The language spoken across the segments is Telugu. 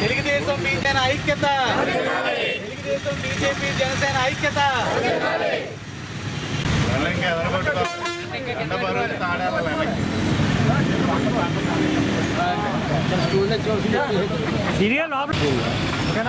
తెలుగుదేశం బీజేపీ ఐక్యత. తెలుగుదేశం బీజేపీ జనసేన ఐక్యత. సీరియల్ లోపల. తెలుగుదేశం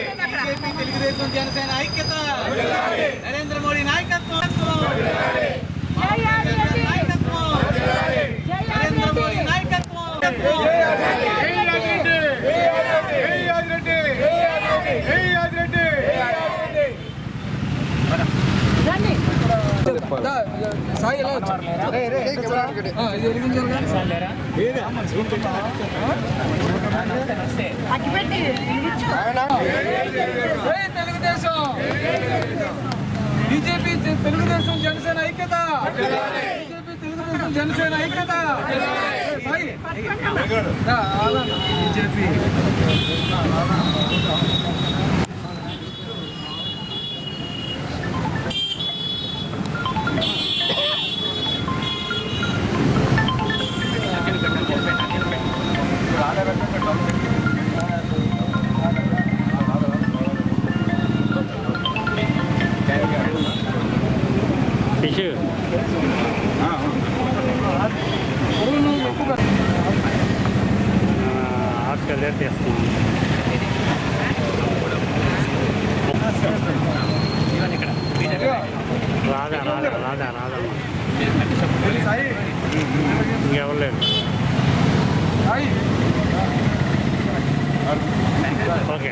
తెలుగుదేశం జనసేన ఐక్యత. నరేంద్ర మోడీ నాయకత్వం. నాయకత్వం. నరేంద్ర మోడీ నాయకత్వం. సాయి ఎలా వచ్చారు బీజేపీ తెలుగుదేశం జనసేన ఐక్యత! బీజేపీ తెలుగుదేశం జనసేన ఐక్యత! బీజేపీ. ఆస్కర్ తెస్తున్నాం రాదా రాదా రాదా రాదా సాయి ఇంకెవరు లేదు సాయి ఓకే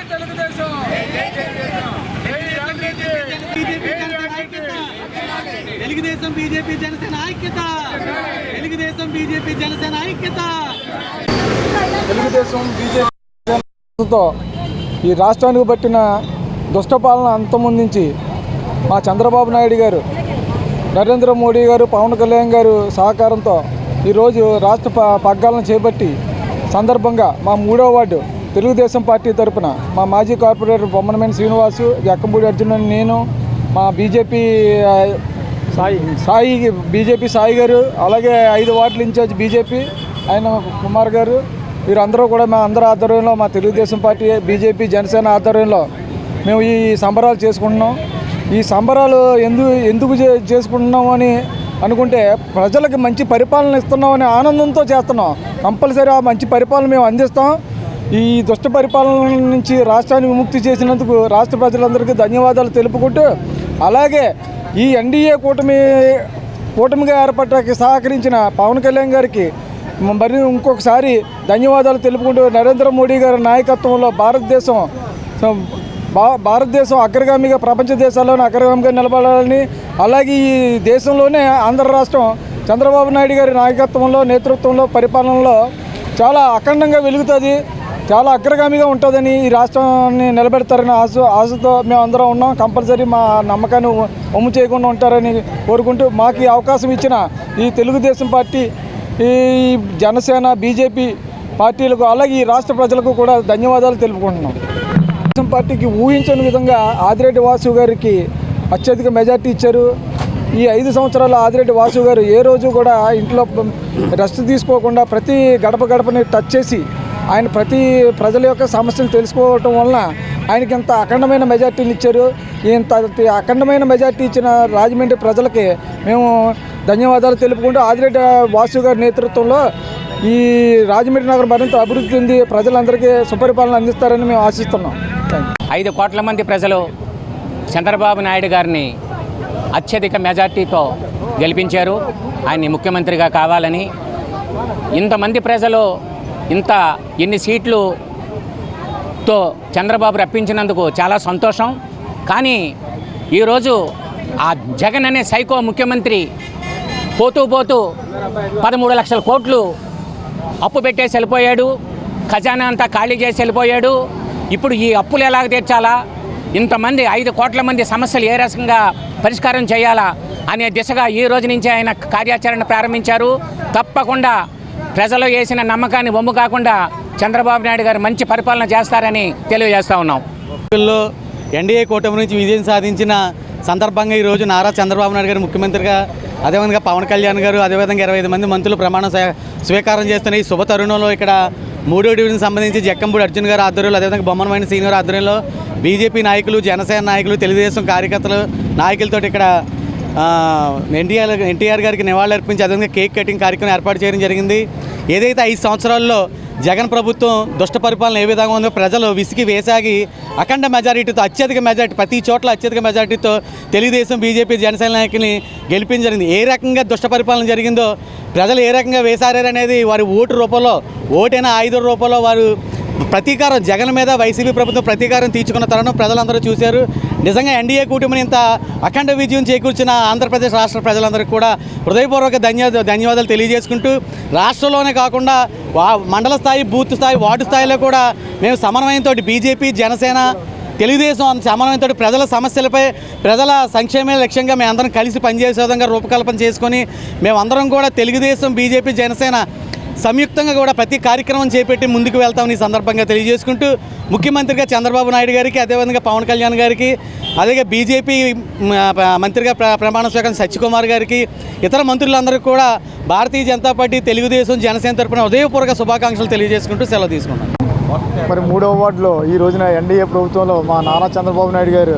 తెలుగుదేశం. బీజేపీ జనసేన ఐక్యత. తెలుగుదేశం బీజేపీ జనసేన ఐక్యత. తెలుగుదేశం బీజేపీ జనసేన ఐక్యత తెలుగుదేశం బీజేపీతో ఈ రాష్ట్రానికి పట్టిన దుష్టపాలన అంతమొందించి మా చంద్రబాబు నాయుడు గారు నరేంద్ర మోడీ గారు పవన్ కళ్యాణ్ గారు సహకారంతో ఈరోజు రాష్ట్ర ప- పగ్గాలను చేపట్టి సందర్భంగా మా మూడో వార్డు తెలుగుదేశం పార్టీ తరపున మా మాజీ కార్పొరేటర్ బొమ్మనమేని శ్రీనివాసు జక్కంపూడి అర్జున్ నేను మా బీజేపీ సాయి. సాయి బీజేపీ సాయి గారు అలాగే ఐదు వార్డుల ఇన్ఛార్జ్ బీజేపీ ఆయన కుమార్ గారు వీరందరూ కూడా మా అందరి ఆధ్వర్యంలో మా తెలుగుదేశం పార్టీ బీజేపీ జనసేన ఆధ్వర్యంలో మేము ఈ సంబరాలు చేసుకుంటున్నాం. ఈ సంబరాలు ఎందుకు ఎందుకు చే- చేసుకుంటున్నాం అని అనుకుంటే ప్రజలకు మంచి పరిపాలన ఇస్తున్నామని ఆనందంతో చేస్తున్నాం. కంపల్సరీ ఆ మంచి పరిపాలన మేము అందిస్తాం. ఈ దుష్ట పరిపాలన నుంచి రాష్ట్రాన్ని విముక్తి చేసినందుకు రాష్ట్ర ప్రజలందరికీ ధన్యవాదాలు తెలుపుకుంటూ అలాగే ఈ ఎన్డీఏ కూటమి కూటమిగా ఏర్పడటానికి సహకరించిన పవన్ కళ్యాణ్ గారికి మరి ఇంకొకసారి ధన్యవాదాలు తెలుపుకుంటూ నరేంద్ర మోడీ గారి నాయకత్వంలో భారతదేశం భా భారతదేశం అగ్రగామిగా ప్రపంచ దేశాల్లోనే అగ్రగామిగా నిలబడాలని అలాగే ఈ దేశంలోనే ఆంధ్ర రాష్ట్రం చంద్రబాబు నాయుడు గారి నాయకత్వంలో నేతృత్వంలో పరిపాలనలో చాలా అఖండంగా వెలుగుతుంది. చాలా అగ్రగామిగా ఉంటుందని ఈ రాష్ట్రాన్ని నిలబెడతారని ఆశ ఆశతో మేము ఉన్నాం. కంపల్సరీ మా నమ్మకాన్ని ఒమ్ము చేయకుండా ఉంటారని కోరుకుంటూ మాకు ఈ అవకాశం ఇచ్చిన ఈ తెలుగుదేశం పార్టీ ఈ జనసేన బీజేపీ పార్టీలకు అలాగే ఈ రాష్ట్ర ప్రజలకు కూడా ధన్యవాదాలు తెలుపుకుంటున్నాం. తెలుగుదేశం పార్టీకి ఊహించని విధంగా ఆదిరెడ్డి వాసు గారికి అత్యధిక మెజార్టీ ఇచ్చారు. ఈ ఐదు సంవత్సరాల ఆదిరెడ్డి వాసు గారు ఏ రోజు కూడా ఇంట్లో రెస్ట్ తీసుకోకుండా ప్రతి గడప గడపని టచ్ చేసి ఆయన ప్రతి ప్రజల యొక్క సమస్యలు తెలుసుకోవటం వలన ఆయనకి ఇంత అఖండమైన మెజార్టీని ఇచ్చారు. ఇంత అఖండమైన మెజార్టీ ఇచ్చిన రాజమండ్రి ప్రజలకి మేము ధన్యవాదాలు తెలుపుకుంటూ ఆదిరెడ్డి వాసు గారి నేతృత్వంలో ఈ రాజమండ్రి నగరం మరింత అభివృద్ధి చెంది ప్రజలందరికీ సుపరిపాలన అందిస్తారని మేము ఆశిస్తున్నాం. ఐదు కోట్ల మంది ప్రజలు చంద్రబాబు నాయుడు గారిని అత్యధిక మెజార్టీతో గెలిపించారు. ఆయన్ని ముఖ్యమంత్రిగా కావాలని ఇంతమంది ప్రజలు ఇంత ఎన్ని సీట్లుతో చంద్రబాబు రప్పించినందుకు చాలా సంతోషం. కానీ ఈరోజు ఆ జగన్ అనే సైకో ముఖ్యమంత్రి పోతూ పోతూ పదమూడు లక్షల కోట్లు అప్పు పెట్టేసి వెళ్ళిపోయాడు. ఖజానా అంతా ఖాళీ చేసి వెళ్ళిపోయాడు. ఇప్పుడు ఈ అప్పులు ఎలాగ తీర్చాలా? ఇంతమంది ఐదు కోట్ల మంది సమస్యలు ఏ రకంగా పరిష్కారం చేయాలా? అనే దిశగా ఈ రోజు నుంచి ఆయన కార్యాచరణ ప్రారంభించారు. తప్పకుండా ప్రజలు వేసిన నమ్మకాన్ని బొమ్ము కాకుండా చంద్రబాబు నాయుడు గారు మంచి పరిపాలన చేస్తారని తెలియజేస్తా ఉన్నాం. ఎన్నికల్లో ఎన్డీఏ కూటమి నుంచి విజయం సాధించిన సందర్భంగా ఈరోజు నారా చంద్రబాబు నాయుడు గారు ముఖ్యమంత్రిగా అదేవిధంగా పవన్ కళ్యాణ్ గారు అదేవిధంగా ఇరవై ఐదు మంది మంత్రులు ప్రమాణ స్వీకారం చేస్తున్న ఈ శుభ తరుణంలో ఇక్కడ మూడో డివిజన్ సంబంధించి జక్కంపూడి అర్జున్ గారు ఆధ్వర్యంలో అదేవిధంగా బొమ్మనమైన సీనియర్ ఆధ్వర్యంలో బీజేపీ నాయకులు జనసేన నాయకులు తెలుగుదేశం కార్యకర్తలు నాయకులతో ఇక్కడ ఎన్టీఆర్ ఎన్టీఆర్ గారికి నివాళులర్పించి అదేవిధంగా కేక్ కటింగ్ కార్యక్రమం ఏర్పాటు చేయడం జరిగింది. ఏదైతే ఐదు సంవత్సరాల్లో జగన్ ప్రభుత్వం దుష్ట పరిపాలన ఏ విధంగా ఉందో ప్రజలు విసిగి వేసాగి అఖండ మెజారిటీతో అత్యధిక మెజారిటీ ప్రతి చోట్ల అత్యధిక మెజారిటీతో తెలుగుదేశం బీజేపీ జనసేన నాయకుల్ని గెలిపించడం జరిగింది. ఏ రకంగా దుష్ట పరిపాలన జరిగిందో ప్రజలు ఏ రకంగా వేశారనేది వారి ఓటు రూపంలో ఓటైన ఆయుధ రూపంలో వారు ప్రతీకారం జగన్ మీద వైసీపీ ప్రభుత్వం ప్రతీకారం తీర్చుకున్న తరుణం ప్రజలందరూ చూశారు. నిజంగా ఎన్డీఏ కూటమిని ఇంత అఖండ విజయం చేకూర్చిన ఆంధ్రప్రదేశ్ రాష్ట్ర ప్రజలందరికీ కూడా హృదయపూర్వక ధన్యవాద ధన్యవాదాలు తెలియజేసుకుంటూ రాష్ట్రంలోనే కాకుండా వా మండల స్థాయి బూత్ స్థాయి వార్డు స్థాయిలో కూడా మేము సమన్వయంతో బీజేపీ జనసేన తెలుగుదేశం సమన్వయంతో ప్రజల సమస్యలపై ప్రజల సంక్షేమే లక్ష్యంగా మేము అందరం కలిసి పనిచేసే విధంగా రూపకల్పన చేసుకొని మేమందరం కూడా తెలుగుదేశం బీజేపీ జనసేన సంయుక్తంగా కూడా ప్రతి కార్యక్రమం చేపట్టి ముందుకు వెళ్తామని ఈ సందర్భంగా తెలియజేసుకుంటూ ముఖ్యమంత్రిగా చంద్రబాబు నాయుడు గారికి అదేవిధంగా పవన్ కళ్యాణ్ గారికి అలాగే బీజేపీ మంత్రిగా ప్ర ప్రమాణ స్వీకారం సత్యకుమార్ గారికి ఇతర మంత్రులందరికీ కూడా భారతీయ జనతా పార్టీ తెలుగుదేశం జనసేన తరపున ఉదయపూర్వక శుభాకాంక్షలు తెలియజేసుకుంటూ సెలవు తీసుకున్నాను మరి మూడవ వార్డులో ఈ రోజున ఎన్డీఏ ప్రభుత్వంలో మా నారా చంద్రబాబు నాయుడు గారు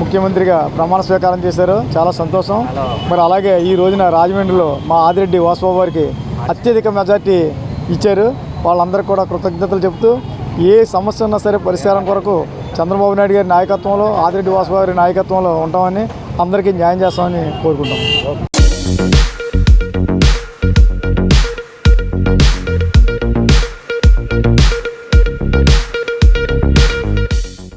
ముఖ్యమంత్రిగా ప్రమాణ స్వీకారం చేశారు. చాలా సంతోషం. మరి అలాగే ఈ రోజున రాజమండ్రిలో మా ఆదిరెడ్డి వాసుబాబు గారికి అత్యధిక మెజార్టీ ఇచ్చారు. వాళ్ళందరికీ కూడా కృతజ్ఞతలు చెబుతూ ఏ సమస్య ఉన్నా సరే పరిష్కారం కొరకు చంద్రబాబు నాయుడు గారి నాయకత్వంలో ఆదిరెడ్డి వాసుబాబు గారి నాయకత్వంలో ఉంటామని అందరికీ న్యాయం చేస్తామని కోరుకుంటాం